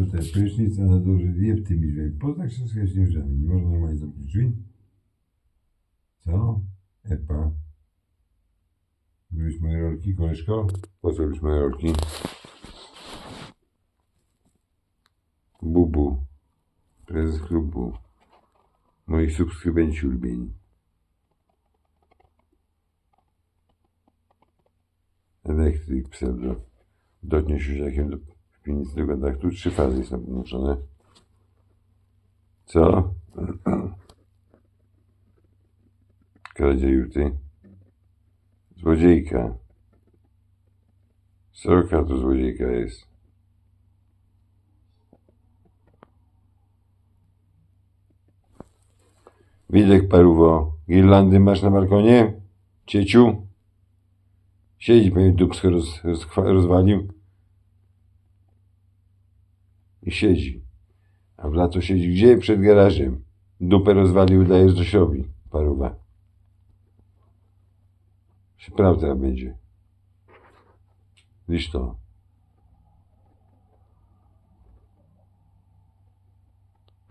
Tutaj prysznic, a na dole jeb tymi drzwiami. Z jaśnymi drzwiami. Nie można normalnie zamknąć drzwi. Co? Epa. Lubisz moje rolki, koleżko? Po co lubisz moje rolki? Bubu. Prezes klubu. Moi subskrybenci ulubieni. Elektryk pseudo. Dotnie się jakiem do piwnicy do kontaktu. Trzy fazy jest podłączone. Co? Kradzieju ty. Złodziejka. Sroka to złodziejka jest. Widek paruwo. Girlandy masz na balkonie? Cieciu? Siedzi, pewnie dupsko roz, roz, rozwalił. I siedzi. A w lato siedzi gdzie? Przed garażem. Dupę rozwalił, dajesz Zosiowi. Paruwa. Się prawda będzie. Widzisz to.